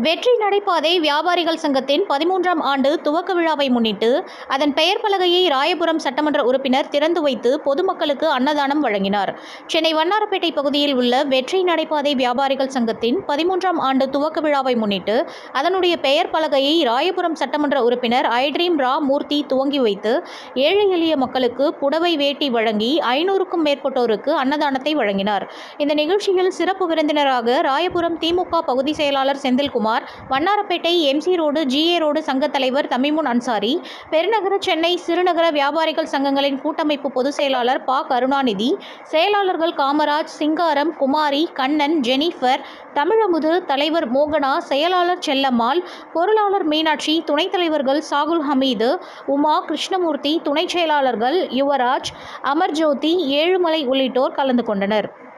வெற்றி நடைபாதை வியாபாரிகள் சங்கத்தின் பதிமூன்றாம் ஆண்டு துவக்க விழாவை முன்னிட்டு அதன் பெயர் பலகையை ராயபுரம் சட்டமன்ற உறுப்பினர் திறந்து வைத்து பொதுமக்களுக்கு அன்னதானம் வழங்கினார். சென்னை வண்ணாரப்பேட்டை பகுதியில் உள்ள வெற்றி நடைபாதை வியாபாரிகள் சங்கத்தின் பதிமூன்றாம் ஆண்டு துவக்க விழாவை முன்னிட்டு அதனுடைய பெயர் பலகையை ராயபுரம் சட்டமன்ற உறுப்பினர் ஐட்ரீம் ரா மூர்த்தி துவங்கி வைத்து ஏழை எளிய மக்களுக்கு புடவை வேட்டி வழங்கி ஐநூறுக்கும் மேற்பட்டோருக்கு அன்னதானத்தை வழங்கினார். இந்த நிகழ்ச்சியில் சிறப்பு விருந்தினராக ராயபுரம் திமுக பகுதி செயலாளர் Senthilkumar Vannarapettai MC road GA road சங்க தலைவர் தமிமுன் அன்சாரி பெருநகர சென்னை சிறுநகர வியாபாரிகள் சங்கங்களின் கூட்டமைப்பு பொதுச் செயலாளர் ப. கருணாநிதி செயலாளர்கள் காமராஜ் சிங்காரம் குமாரி கண்ணன் ஜெனிஃபர் தமிழமுது தலைவர் மோகனா செயலாளர் செல்லம்மாள் பொருளாளர் மீனாட்சி துணைத் தலைவர்கள் சாகுல் ஹமீது உமா கிருஷ்ணமூர்த்தி துணைச் செயலாளர்கள் யுவராஜ் அமர்ஜோதி ஏழுமலை உள்ளிட்டோர் கலந்து கொண்டனர்.